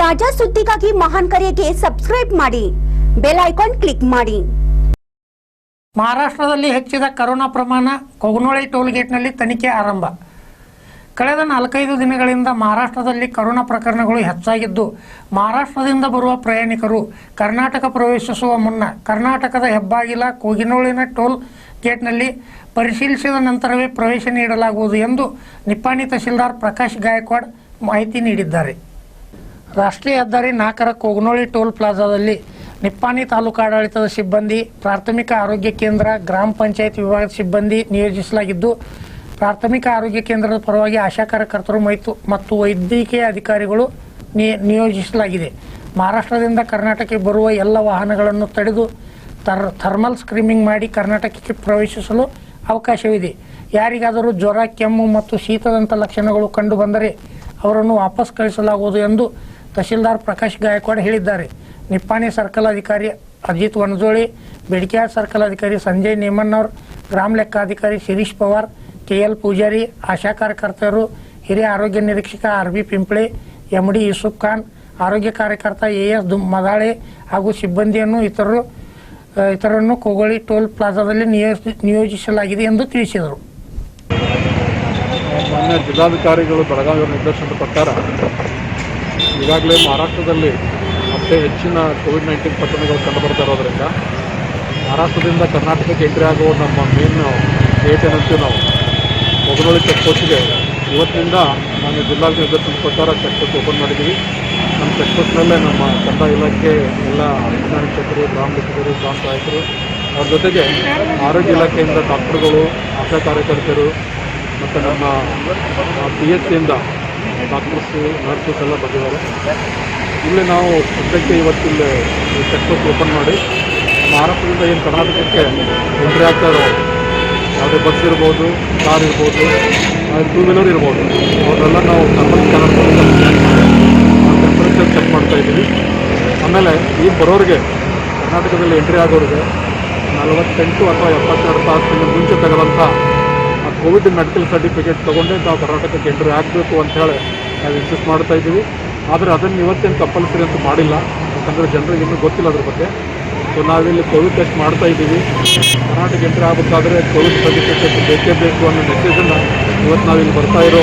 ತಾಜಾ ಸುದ್ದಿಗಾಗಿ ಮಹಾನ್ ಕರೆಗೆ ಸಬ್ಸ್ಕ್ರೈಬ್ ಮಾಡಿ. ಬೆಲ್ ಐಕಾನ್ ಕ್ಲಿಕ್ ಮಾಡಿ. ಮಹಾರಾಷ್ಟ್ರದಲ್ಲಿ ಹೆಚ್ಚಿದ ಕರೋನಾ ಪ್ರಮಾಣ ಕೊಗನೊಳಿ ಟೋಲ್ಗೇಟ್ನಲ್ಲಿ ತನಿಖೆ ಆರಂಭ. ಕಳೆದ ನಾಲ್ಕೈದು ದಿನಗಳಿಂದ ಮಹಾರಾಷ್ಟ್ರದಲ್ಲಿ ಕರೋನಾ ಪ್ರಕರಣಗಳು ಹೆಚ್ಚಾಗಿದ್ದು, ಮಹಾರಾಷ್ಟ್ರದಿಂದ ಬರುವ ಪ್ರಯಾಣಿಕರು ಕರ್ನಾಟಕ ಪ್ರವೇಶಿಸುವ ಮುನ್ನ ಕರ್ನಾಟಕದ ಹೆಬ್ಬಾಗಿಲ ಕೋಗಿನೋಳಿನ ಟೋಲ್ ಗೇಟ್ನಲ್ಲಿ ಪರಿಶೀಲಿಸಿದ ನಂತರವೇ ಪ್ರವೇಶ ನೀಡಲಾಗುವುದು ಎಂದು ನಿಪ್ಪಾಣಿ ತಹಶೀಲ್ದಾರ್ ಪ್ರಕಾಶ್ ಗಾಯಕ್ವಾಡ್ ಮಾಹಿತಿ ನೀಡಿದ್ದಾರೆ. ರಾಷ್ಟ್ರೀಯ ಹೆದ್ದಾರಿ ನಾಲ್ಕರ ಕೋಗನೋಳಿ ಟೋಲ್ ಪ್ಲಾಜಾದಲ್ಲಿ ನಿಪ್ಪಾಣಿ ತಾಲೂಕಾಡಳಿತದ ಸಿಬ್ಬಂದಿ, ಪ್ರಾಥಮಿಕ ಆರೋಗ್ಯ ಕೇಂದ್ರ, ಗ್ರಾಮ ಪಂಚಾಯತ್ ವಿಭಾಗದ ಸಿಬ್ಬಂದಿ ನಿಯೋಜಿಸಲಾಗಿದ್ದು, ಪ್ರಾಥಮಿಕ ಆರೋಗ್ಯ ಕೇಂದ್ರದ ಪರವಾಗಿ ಆಶಾ ಕಾರ್ಯಕರ್ತರು ಮೈತು ಮತ್ತು ವೈದ್ಯಕೀಯ ಅಧಿಕಾರಿಗಳು ನಿಯೋಜಿಸಲಾಗಿದೆ. ಮಹಾರಾಷ್ಟ್ರದಿಂದ ಕರ್ನಾಟಕಕ್ಕೆ ಬರುವ ಎಲ್ಲ ವಾಹನಗಳನ್ನು ತಡೆದು ಥರ್, ಥರ್ಮಲ್ ಸ್ಕ್ರೀನಿಂಗ್ ಮಾಡಿ ಕರ್ನಾಟಕಕ್ಕೆ ಪ್ರವೇಶಿಸಲು ಅವಕಾಶವಿದೆ. ಯಾರಿಗಾದರೂ ಜ್ವರ, ಕೆಮ್ಮು ಮತ್ತು ಶೀತದಂಥ ಲಕ್ಷಣಗಳು ಕಂಡುಬಂದರೆ ಅವರನ್ನು ವಾಪಸ್ ಕಳಿಸಲಾಗುವುದು ಎಂದು ತಹಶೀಲ್ದಾರ್ ಪ್ರಕಾಶ್ ಗಾಯಕ್ವಾಡ್ ಹೇಳಿದ್ದಾರೆ. ನಿಪ್ಪಾಣಿ ಸರ್ಕಲ್ ಅಧಿಕಾರಿ ಅಜಿತ್ ವನಜೋಳಿ, ಬೆಡಕ್ಯಾಳ್ ಸರ್ಕಲ್ ಅಧಿಕಾರಿ ಸಂಜಯ್ ನೇಮಣ್ಣವ್ರ ಗ್ರಾಮ ಲೆಕ್ಕಾಧಿಕಾರಿ ಶಿರೀಶ್ ಪವಾರ್ ಕೆ ಎಲ್ ಪೂಜಾರಿ, ಆಶಾ ಕಾರ್ಯಕರ್ತರು, ಹಿರಿಯ ಆರೋಗ್ಯ ನಿರೀಕ್ಷಕ R B Pimpale M D Yusuf Khan, ಆರೋಗ್ಯ ಕಾರ್ಯಕರ್ತ ಎ ಎಸ್ ದು ಮದಾಳೆ ಹಾಗೂ ಸಿಬ್ಬಂದಿಯನ್ನು ಇತರರು ಇತರನ್ನು ಇತರರನ್ನು ಕೋಗೊಳಿ ಟೋಲ್ ಪ್ಲಾಜಾದಲ್ಲಿ ನಿಯೋಜಿ, ನಿಯೋಜಿಸಲಾಗಿದೆ ಎಂದು ತಿಳಿಸಿದರು. ಜಿಲ್ಲಾಧಿಕಾರಿಗಳು ಬೆಳಗಾವಿ ಅವರ ನಿರ್ದೇಶನದ ಪ್ರಕಾರ ಈಗಾಗಲೇ ಮಹಾರಾಷ್ಟ್ರದಲ್ಲಿ ಮತ್ತೆ ಹೆಚ್ಚಿನ ಕೋವಿಡ್ ನೈನ್ಟೀನ್ ಪ್ರಕರಣಗಳು ಕಂಡುಬರ್ತಾ ಇರೋದ್ರಿಂದ ಮಹಾರಾಷ್ಟ್ರದಿಂದ ಕರ್ನಾಟಕಕ್ಕೆ ಎಂಟ್ರಿ ಆಗುವ ನಮ್ಮ ಮೇನ್ ಗೇಟ್ ಏನಂತೀವಿ ನಾವು ಮೊಗನೊಳಿ ಚೆಕ್ ಪೋಸ್ಟ್ಗೆ ಇವತ್ತಿನಿಂದ ನಾನು ಜಿಲ್ಲಾ ನಿರ್ದೇಶನ ಪ್ರಕಾರ ಚೆಕ್ ಪೋಸ್ಟ್ ಓಪನ್ ಮಾಡಿದ್ದೀವಿ. ನಮ್ಮ ಚೆಕ್ ಪೋಸ್ಟ್ನಲ್ಲೇ ನಮ್ಮ ಕಂದಾಯ ಇಲಾಖೆ ಎಲ್ಲ ಅಭಿನಂದಿಸಕರು ಗ್ರಾಮ ಲೆಕ್ಕರು ಗ್ರಾಮ ಸಹಾಯಕರು, ಅವ್ರ ಜೊತೆಗೆ ಆರೋಗ್ಯ ಇಲಾಖೆಯಿಂದ ಡಾಕ್ಟರ್ಗಳು, ಆಶಾ ಕಾರ್ಯಕರ್ತರು ಮತ್ತು ನಮ್ಮ ಪಿ ಎಚ್ ಸಿಯಿಂದ ಡಾಕ್ಟರ್ಸು ನರ್ಸಸ್ ಎಲ್ಲ ಬಂದಿದ್ದಾರೆ. ಇಲ್ಲಿ ನಾವು ಸದ್ಯಕ್ಕೆ ಇವತ್ತಿಲ್ಲಿ ಚೆಕ್ ಬುಕ್ ಓಪನ್ ಮಾಡಿ ಮಹಾರಾಷ್ಟ್ರದಿಂದ ಏನು ಕರ್ನಾಟಕಕ್ಕೆ ಎಂಟ್ರಿ ಆಗ್ತಾ ಇರೋ ಯಾವುದೇ ಬಸ್ ಇರ್ಬೋದು ಕಾರ್ ಇರ್ಬೋದು ಟೂ ವೀಲರ್ ಇರ್ಬೋದು. ಅವರೆಲ್ಲ ನಾವು ಕರ್ನಾಟಕ ಟೆಂಪರೇಚರ್ ಚೆಕ್ ಮಾಡ್ತಾ ಇದ್ದೀವಿ. ಆಮೇಲೆ ಈ ಬರೋರಿಗೆ ಕರ್ನಾಟಕದಲ್ಲಿ ಎಂಟ್ರಿ ಆಗೋರಿಗೆ ನಲವತ್ತೆಂಟು ಅಥವಾ ಎಪ್ಪತ್ತೆರಡು ತಾಸಿನ ಮುಂಚೆ ತಗೊಳ್ಳೋಂಥ ಕೋವಿಡ್ ಮೆಡಿಕಲ್ ಸರ್ಟಿಫಿಕೇಟ್ ತೊಗೊಂಡೇ ನಾವು ಕರ್ನಾಟಕಕ್ಕೆ ಎಂಟ್ರಿ ಆಗಬೇಕು ಅಂತೇಳಿ ನಾವು ಇನ್ಸಿಸ್ಟ್ ಮಾಡ್ತಾ ಇದ್ದೀವಿ. ಆದರೆ ಅದನ್ನು ಇವತ್ತೇನು ಕಂಪಲ್ಸರಿ ಅಂತ ಮಾಡಿಲ್ಲ. ಯಾಕಂದರೆ ಜನರಿಗೆ ಇನ್ನೂ ಗೊತ್ತಿಲ್ಲ ಅದ್ರ ಬಗ್ಗೆ. ಸೊ ನಾವಿಲ್ಲಿ ಕೋವಿಡ್ ಟೆಸ್ಟ್ ಮಾಡ್ತಾ ಇದ್ದೀವಿ. ಕರ್ನಾಟಕ ಎಂಟ್ರಿ ಆಗಬೇಕಾದ್ರೆ ಕೋವಿಡ್ ಸರ್ಟಿಫಿಕೇಟ್ ಬೇಕೇ ಬೇಕು ಅನ್ನೋ ಮೆಸೇಜನ್ನು ಇವತ್ತು ನಾವಿಲ್ಲಿ ಬರ್ತಾ ಇರೋ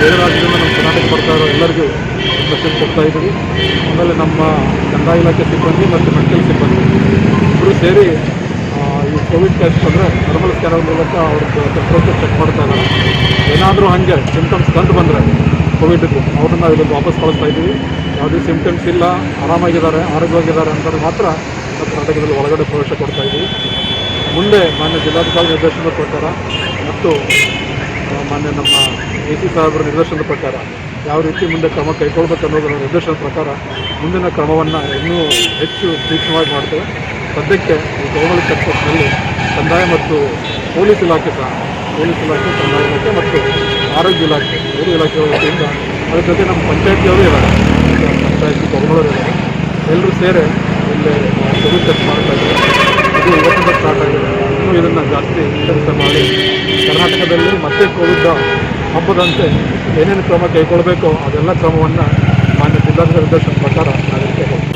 ಬೇರೆ ರಾಜ್ಯದಿಂದ ನಮ್ಮ ಕರ್ನಾಟಕ ಬರ್ತಾ ಇರೋ ಎಲ್ಲರಿಗೂ ಮೆಸೇಜ್ ಕೊಡ್ತಾ ಇದ್ದೀವಿ. ಆಮೇಲೆ ನಮ್ಮ ಕಂದಾಯ ಇಲಾಖೆ ಸಿಬ್ಬಂದಿ ಮತ್ತು ಮೆಡಿಕಲ್ ಸಿಬ್ಬಂದಿ ಇಬ್ಬರು ಸೇರಿ ಕೋವಿಡ್ ಟೆಸ್ಟ್ ಬಂದರೆ ಥರ್ಮಲ್ ಸ್ಕ್ಯಾನರ್ ಮೂಲಕ ಅವ್ರದ್ದು ಟೆಂಪ್ರೇಚರ್ ಚೆಕ್ ಮಾಡ್ತಾ ಇದ್ದಾರೆ. ಏನಾದರೂ ಹಾಗೆ ಸಿಮ್ಟಮ್ಸ್ ಕಂಡು ಬಂದರೆ ಕೋವಿಡ್ದು ಅವ್ರನ್ನ ಇಲ್ಲಿಂದ ವಾಪಸ್ ಕಳಿಸ್ತಾ ಇದ್ದೀವಿ. ಯಾವುದೇ ಸಿಮ್ಟಮ್ಸ್ ಇಲ್ಲ, ಆರಾಮಾಗಿದ್ದಾರೆ, ಆರೋಗ್ಯವಾಗಿದ್ದಾರೆ ಅಂತಾರೆ ಮಾತ್ರ ನಮ್ಮ ಕರ್ನಾಟಕದಲ್ಲಿ ಒಳಗಡೆ ಪ್ರವೇಶ ಕೊಡ್ತಾ ಇದ್ದೀವಿ. ಮುಂದೆ ಮಾನ್ಯ ಜಿಲ್ಲಾಧಿಕಾರಿ ನಿರ್ದೇಶನದ ಪ್ರಕಾರ ಮತ್ತು ಮಾನ್ಯ ನಮ್ಮ ಎ ಸಿ ಸಾಹೇಬರ ನಿರ್ದೇಶನದ ಪ್ರಕಾರ ಯಾವ ರೀತಿ ಮುಂದೆ ಕ್ರಮ ಕೈಗೊಳ್ಬೇಕು ಅನ್ನೋದರ ನಿರ್ದೇಶನದ ಪ್ರಕಾರ ಮುಂದಿನ ಕ್ರಮವನ್ನು ಇನ್ನೂ ಹೆಚ್ಚು ತೀಕ್ಷ್ಣವಾಗಿ ಮಾಡ್ತೇವೆ. ಸದ್ಯಕ್ಕೆ ಈ ಕೋಮಲ್ ಚೆಕ್ಪೋಸ್ಟ್ನಲ್ಲಿ ಕಂದಾಯ ಮತ್ತು ಪೊಲೀಸ್ ಇಲಾಖೆ ಸಹ, ಪೊಲೀಸ್ ಇಲಾಖೆ, ಕಂದಾಯ ಇಲಾಖೆ ಮತ್ತು ಆರೋಗ್ಯ ಇಲಾಖೆ, ಮೂರು ಇಲಾಖೆಗಳ ವತಿಯಿಂದ ಅದ್ರ ಜೊತೆ ನಮ್ಮ ಪಂಚಾಯತಿಯವರು ಇದ್ದಾರೆ. ಪಂಚಾಯತಿ ಕೊಗನೂರು ಇದ್ದಾರೆ. ಎಲ್ಲರೂ ಸೇರಿ ಇಲ್ಲಿ ಕೋವಿಡ್ ಚೆಕ್ ಮಾಡ್ತಾ ಇದ್ದಾರೆ. ಇದು ಇವತ್ತಿಂದ ಸ್ಟಾರ್ಟ್ ಆಗಿದೆ. ಇನ್ನೂ ಇದನ್ನು ಜಾಸ್ತಿ ಕೆಲಸ ಮಾಡಿ ಕರ್ನಾಟಕದಲ್ಲಿ ಮತ್ತೆ ಕೋವಿಡ್ ಹಬ್ಬದಂತೆ ಏನೇನು ಕ್ರಮ ಕೈಗೊಳ್ಳಬೇಕೋ ಅದೆಲ್ಲ ಕ್ರಮವನ್ನು ಮಾನ್ಯ ಜಿಲ್ಲಾಧಿಕಾರಿ ನಿರ್ದೇಶನ ಪ್ರಕಾರ ನಾವು ಇರ್ತೇವೆ